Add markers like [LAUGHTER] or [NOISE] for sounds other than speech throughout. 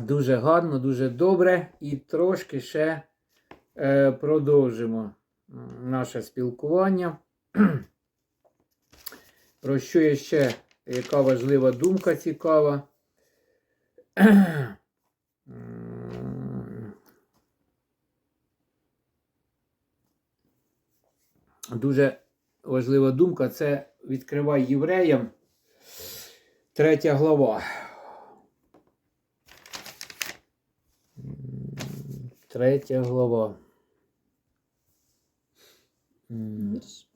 Дуже гарно, дуже добре. І трошки ще е, продовжимо наше спілкування. [CLEARS THROAT] Про що є ще яка важлива думка цікава? [CLEARS THROAT] Дуже важлива думка це відкривай євреям. Третя глава. Третя глава. Вірш.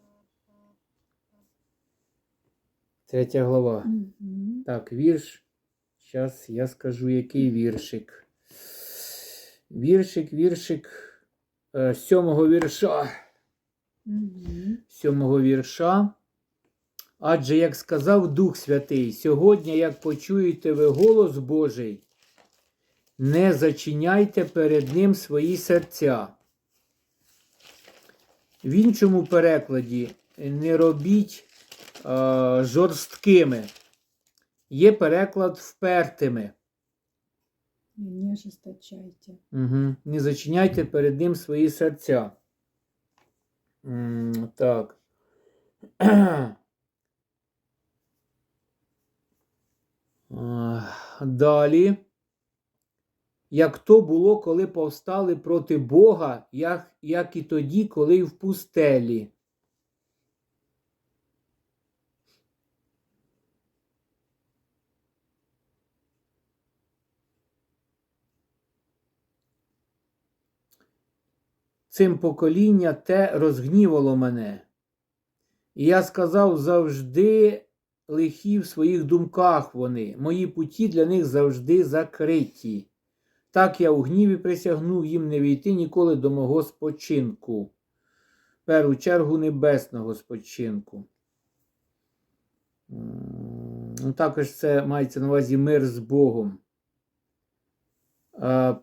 Третя глава. Мгм. Так, вірш. Зараз я скажу, який віршик. Віршик, віршик е, сьомого вірша. Сьомого вірша. Адже, як сказав Дух Святий, сьогодні, як почуєте ви голос Божий, не зачиняйте перед Ним свої серця. В іншому перекладі не робіть е, жорсткими. Є переклад впертими. Не ожесточайте. Угу. Не зачиняйте перед ним свої серця. М, так. [CLEARS THROAT] Далі. Як то було, коли повстали проти Бога, як, як і тоді, коли в пустелі. Цим покоління те розгнівало мене. І я сказав завжди лихі в своїх думках вони, мої путі для них завжди закриті. Так я у гніві присягнув їм не війти ніколи до мого спочинку. Першу чергу небесного спочинку. Також це мається на увазі мир з Богом.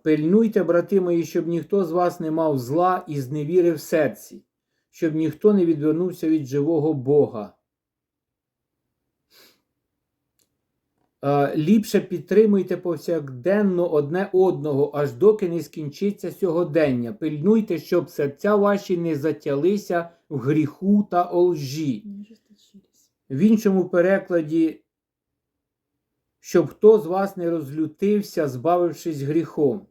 Пильнуйте, брати мої, щоб ніхто з вас не мав зла і зневіри в серці, щоб ніхто не відвернувся від живого Бога. Е, Ліпше підтримуйте повсякденно одне одного, аж доки не скінчиться сьогодення. Пильнуйте, щоб серця ваші не затялися в гріху та олжі. В іншому перекладі, щоб хто з вас не розлютився, збавившись гріхом.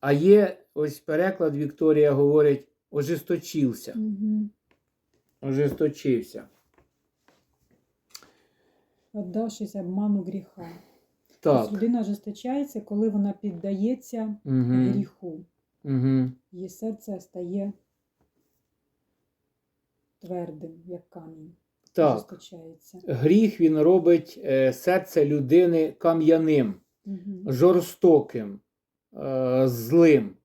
А є ось переклад Вікторія говорить ожесточився. Мгм. Ожесточився. Отдавшись обману гріха. Так. Тобто людина ожесточається, коли вона піддається Угу. гріху. Угу. Її серце стає твердим, як камінь. Так. Ожесточається. Гріх він робить е, серце людини кам'яним, Мгм. жорстоким, е, злим,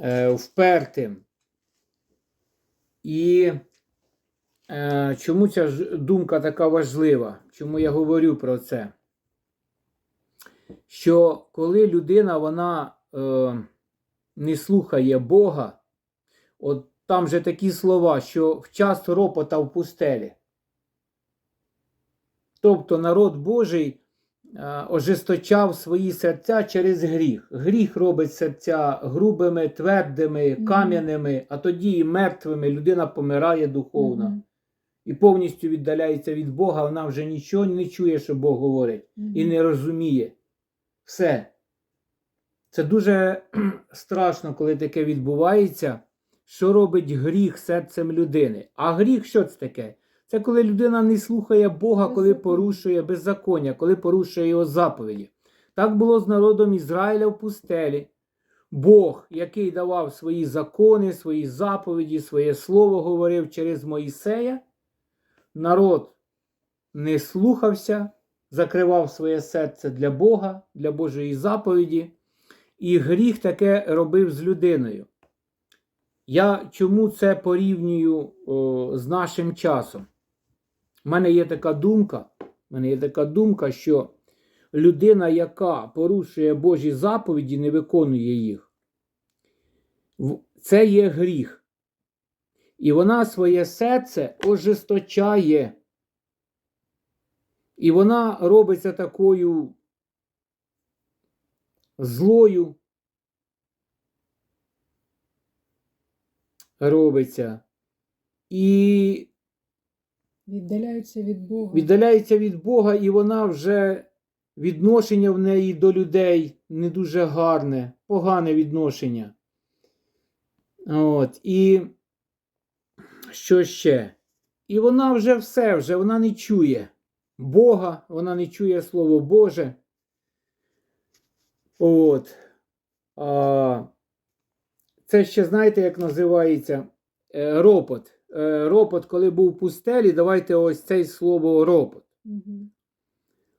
е, впертим. І чому ця думка така важлива? Чому я говорю про це? Що коли людина вона е, не слухає Бога, от там же такі слова, що в час ропота в пустелі. Тобто народ Божий е, ожесточав свої серця через гріх. Гріх робить серця грубими, твердими, кам'яними, а тоді і мертвими. Людина помирає духовно Мгм. І повністю віддаляється від Бога. Вона вже нічого не чує, що Бог говорить, і не розуміє. Все. Це дуже [CLEARS THROAT] страшно, коли таке відбувається. Що робить гріх серцем людини? А гріх що це таке? Це коли людина не слухає Бога, коли порушує беззаконня, коли порушує його заповіді. Так було з народом Ізраїля в пустелі. Бог, який давав свої закони, свої заповіді, своє слово говорив через Моїсея, народ не слухався, закривав своє серце для Бога, для Божої заповіді, і гріх таке робив з людиною. Я чому це порівнюю о, з нашим часом? У мене є така думка, у мене є така думка, що людина, яка порушує Божі заповіді, не виконує їх, це є гріх. І вона своє серце ожесточає. І вона робиться такою злою робиться. І Віддаляються від Бога. віддаляється від Бога, і вона вже відношення в неї до людей не дуже гарне, погане відношення. От, і що ще? І вона вже все, вже вона не чує Бога, вона не чує Слово Боже. От. А, це ще знаєте, як називається? Е, ропот. Е, ропот, коли був в пустелі, давайте ось це слово ропот.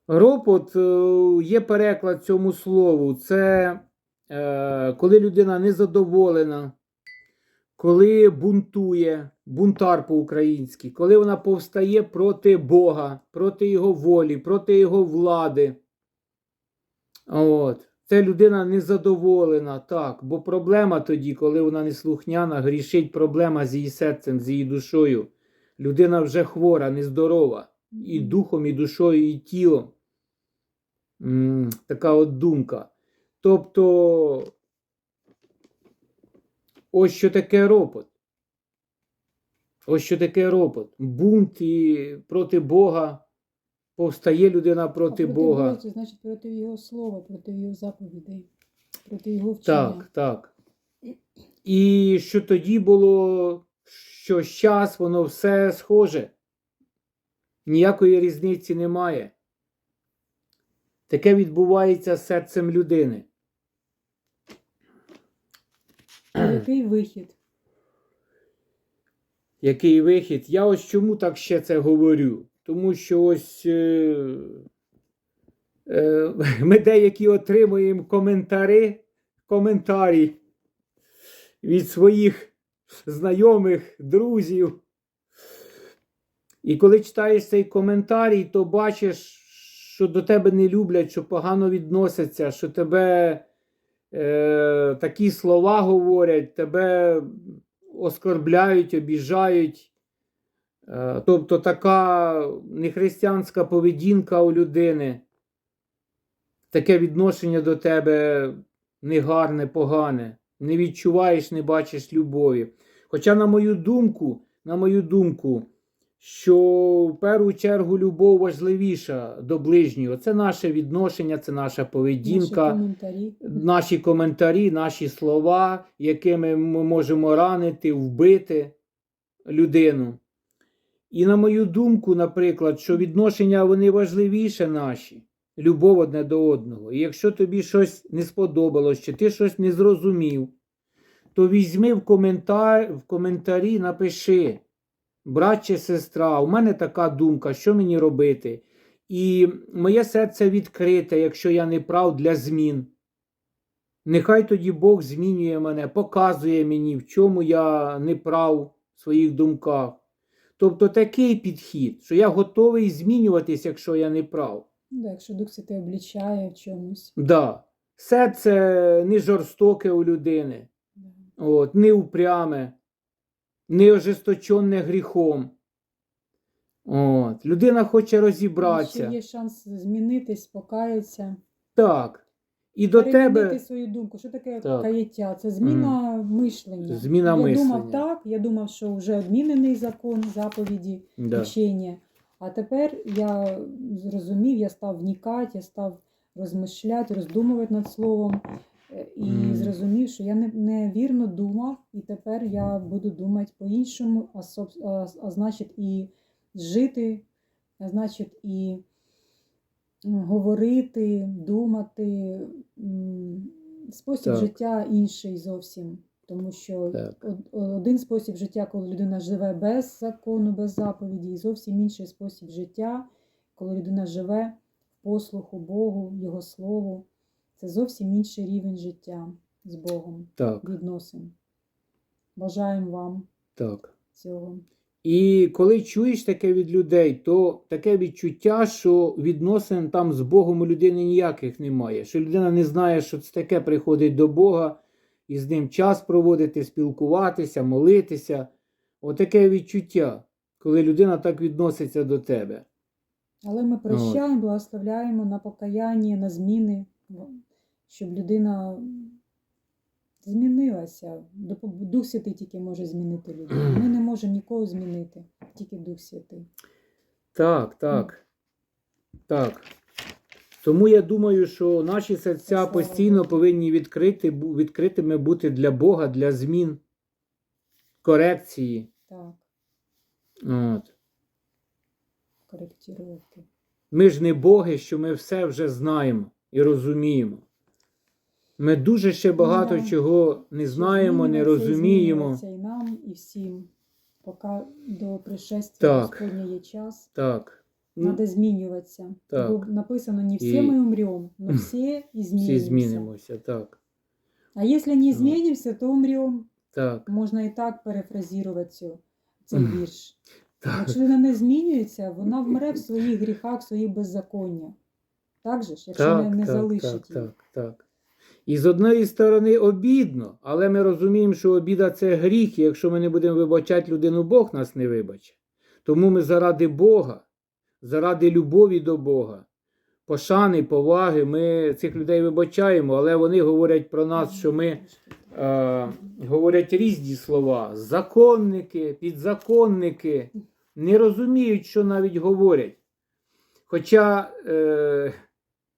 Ропот е, є переклад цьому слову. Це е, коли людина незадоволена, коли бунтує, бунтар по-українськи, коли вона повстає проти Бога, проти Його волі, проти Його влади. От. Це людина незадоволена, так. Бо проблема тоді, коли вона неслухняна, грішить проблема з її серцем, з її душою. Людина вже хвора, нездорова і духом, і душою, і тілом. М, Така от думка. Тобто, ось що таке ропот. Ось що таке ропот. Бунт і проти Бога. Повстає людина А проти Бога. це значить проти Його слова, проти Його заповідей, проти Його вчення. Так, так. І що тоді було, що час воно все схоже. Ніякої різниці немає. Таке відбувається з серцем людини. А Який вихід? Який вихід? Я ось чому так ще це говорю? Тому що ось е, е, [LAUGHS] ми деякі отримуємо коментари, коментарі від своїх знайомих, друзів. І коли читаєш цей коментарій, то бачиш, що до тебе не люблять, що погано відносяться, що тебе е, такі слова говорять, тебе оскорбляють, обіжають. Е, тобто така нехристиянська поведінка у людини, таке відношення до тебе негарне, погане. Не відчуваєш, не бачиш любові. Хоча, на мою думку, на мою думку, що в першу чергу любов важливіша до ближнього. Це наше відношення, це наша поведінка Наші коментарі. наші коментарі, наші слова, якими ми можемо ранити, вбити людину. І на мою думку, наприклад, що відношення вони важливіше наші, любов одне до одного. І якщо тобі щось не сподобалось, чи ти щось не зрозумів, то візьми в, коментар, в коментарі, напиши, брат чи сестра, у мене така думка, що мені робити? І моє серце відкрите, якщо я не прав для змін. Нехай тоді Бог змінює мене, показує мені, в чому я не прав в своїх думках. Тобто такий підхід, що я готовий змінюватись, якщо я не прав. Да, якщо Дух Святий облічає в чомусь. Да. Серце не жорстоке у людини, Да. от, не упряме, не ожесточене гріхом. От. Людина хоче Ще розібратися. є шанс змінитись, покаятися. Так. І до тебе свою думку. Що таке Так. каяття? Це зміна мишлення. Зміна я мислення. думав так, я думав, що вже відмінений закон, заповіді, да. вчення. А тепер я зрозумів, я став вникати, я став розмишляти, роздумувати над словом. Е, І Мгм. зрозумів, що я не- невірно думав, і тепер я буду думати по-іншому, а, а, а значить, і жити, а значить, і говорити, думати. Спосіб Так. життя інший зовсім. Тому що Так. один спосіб життя, коли людина живе без закону, без заповіді, і зовсім інший спосіб життя, коли людина живе в послуху Богу, Його Слову. Це зовсім інший рівень життя з Богом, Так, відносин. Бажаємо вам так. цього. І коли чуєш таке від людей, то таке відчуття, що відносин там з Богом у людини ніяких немає. Що людина не знає, що це таке приходить до Бога і з ним час проводити, спілкуватися, молитися. Отаке відчуття, коли людина так відноситься до тебе. Але ми прощаємо, благословляємо на покаяння, на зміни, щоб людина змінилася. Дух Святий тільки може змінити людину. [CLEARS THROAT] Ми не можемо нікого змінити, тільки Дух Святий. Так, так. Так. Тому я думаю, що наші серця постійно повинні відкрити, відкритими бути для Бога, для змін, корекції. Так, От. коректировки. Ми ж не боги, що ми все вже знаємо і розуміємо. Ми дуже ще багато Да. чого не знаємо, не розуміємо. змінюється І нам, і всім. Поки до пришестя Так. Господня є час, Так. Ну, треба змінюватися. Так. Бо написано, не всі І- ми умрем, но всі і Всі змінимося. змінимося, так. А якщо не Ну. змінимося, то умрем. Так. Можна і так перефразувати цю, цей Мгм. вірш. так. Якщо вона не змінюється, вона вмре в своїх гріхах, в своїх беззаконня. Так же ж, якщо Так, не, не так, залишить так, так, так. І з однієї сторони обідно, але ми розуміємо, що обіда це гріх, і якщо ми не будемо вибачати людину, Бог нас не вибачить. Тому ми заради Бога, заради любові до Бога, пошани, поваги, ми цих людей вибачаємо, але вони говорять про нас, що ми е, говорять різні слова. Законники, підзаконники не розуміють, що навіть говорять. Хоча е,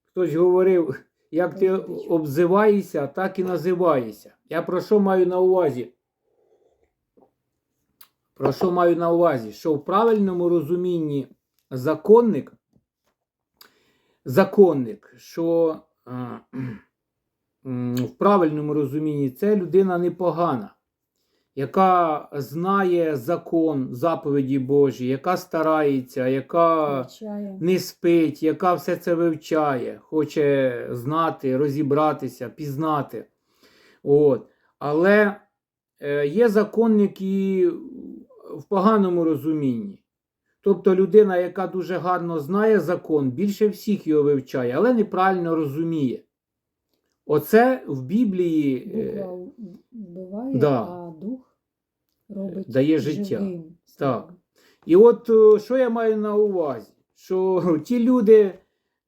хтось говорив, як ти обзиваєшся, так і називаєшся. Я про що маю на увазі? Про що маю на увазі? Що в правильному розумінні законник, законник, що в правильному розумінні це людина непогана, яка знає закон, заповіді Божі, яка старається, яка Вивчає. не спить, яка все це вивчає, хоче знати, розібратися, пізнати. От. Але е, є законники в поганому розумінні. Тобто людина, яка дуже гарно знає закон, більше всіх його вивчає, але неправильно розуміє. Оце в Біблії е, Буква вбиває, да. а дух робить Дає життя. живим. Так. І от е, що я маю на увазі? Що [LAUGHS] ті люди,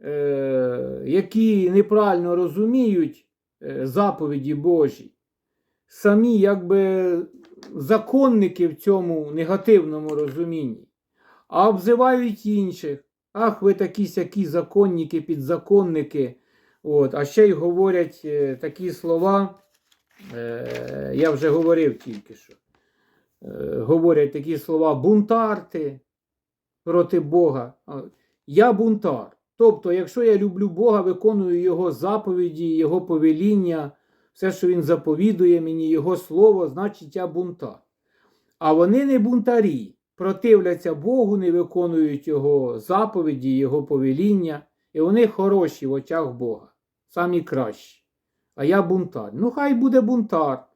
е, які неправильно розуміють е, заповіді Божі, самі якби законники в цьому негативному розумінні, а обзивають інших. Ах, ви такі сякі законники, підзаконники. От, а ще й говорять такі слова, е, я вже говорив тільки що говорять такі слова бунтарти проти Бога. Я бунтар. Тобто, якщо я люблю Бога, виконую Його заповіді, Його повеління, все, що Він заповідує мені, Його слово, значить я бунтар. А вони не бунтарі, противляться Богу, не виконують Його заповіді, Його повеління, і вони хороші в очах Бога, самі кращі. А я бунтар. Ну, хай буде бунтар.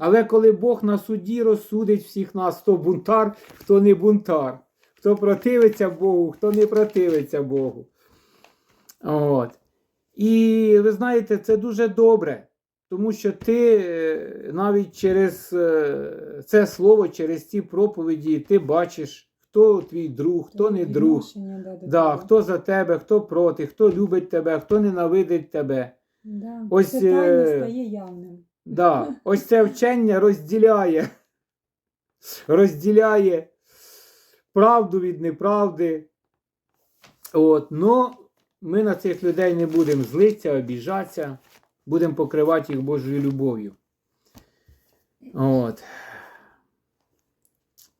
Але коли Бог на суді розсудить всіх нас, хто бунтар, хто не бунтар, хто противиться Богу, хто не противиться Богу. От. І ви знаєте, це дуже добре, тому що ти е, навіть через е, це слово, через ці проповіді, ти бачиш, хто твій друг, хто не друг. Да, Да, хто за тебе, хто проти, хто любить тебе, хто ненавидить тебе. Да. Ось, Це тайне е, стає явним. Да, ось це вчення розділяє. Розділяє правду від неправди. От, но ми на цих людей не будемо злитися, обіжатися, будемо покривати їх Божою любов'ю. От.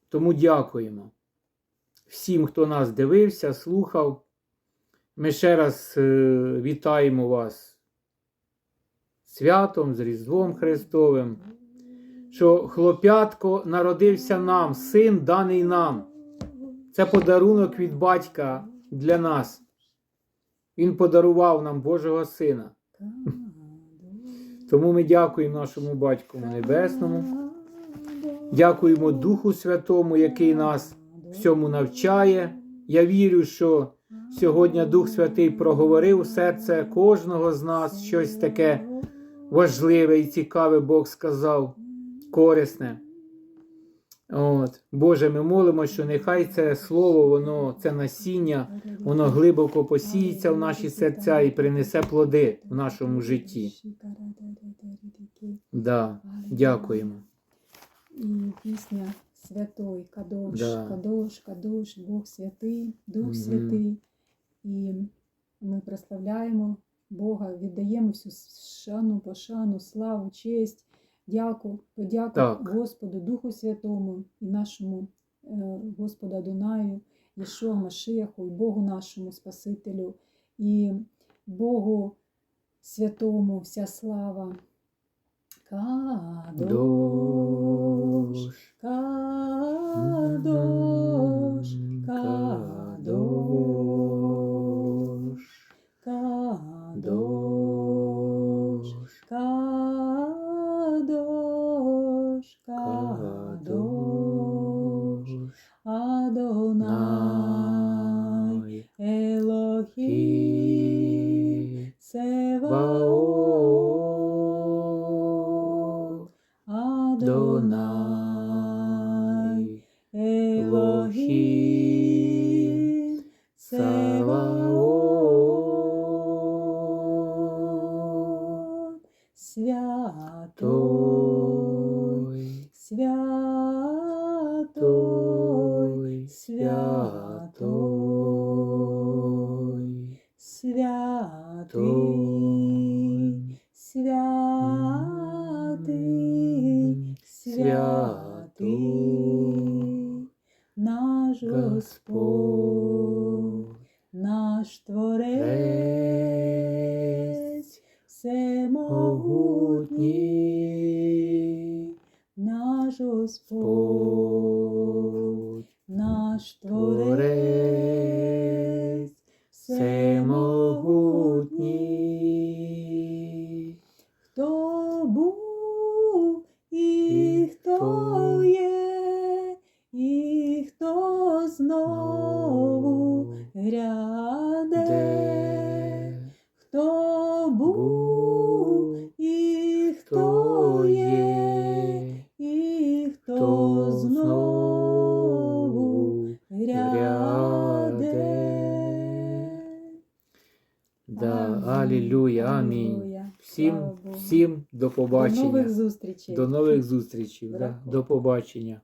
Тому дякуємо всім, хто нас дивився, слухав. Ми ще раз е, вітаємо вас святом, з Різдвом Христовим, що хлоп'ятко народився нам, син даний нам. Це подарунок від батька для нас. Він подарував нам Божого Сина. Тому ми дякуємо нашому батьку Небесному, дякуємо Духу Святому, який нас всьому навчає. Я вірю, що сьогодні Дух Святий проговорив серце кожного з нас щось таке важливе і цікаве Бог сказав, корисне. От. Боже, ми молимо, що нехай це слово, воно, це насіння, воно глибоко посіється в наші серця і принесе плоди в нашому житті. Да. Дякуємо. І пісня Святой, Кадош, Да. Кадош, Кадош, Бог святий, Дух святий. І ми прославляємо Бога, віддаємо всю шану, пошану, славу, честь, дяку, подяку Так. Господу, Духу Святому і нашому е, Господу Адонаю, Єшуа Машияху, і Богу нашому Спасителю, і Богу Святому вся слава. Кадош. Кадош, Кадош, Адонай, Yeah. Амінь. Всім, всім до До побачення. нових зустрічей. До нових зустрічей. Да. До побачення.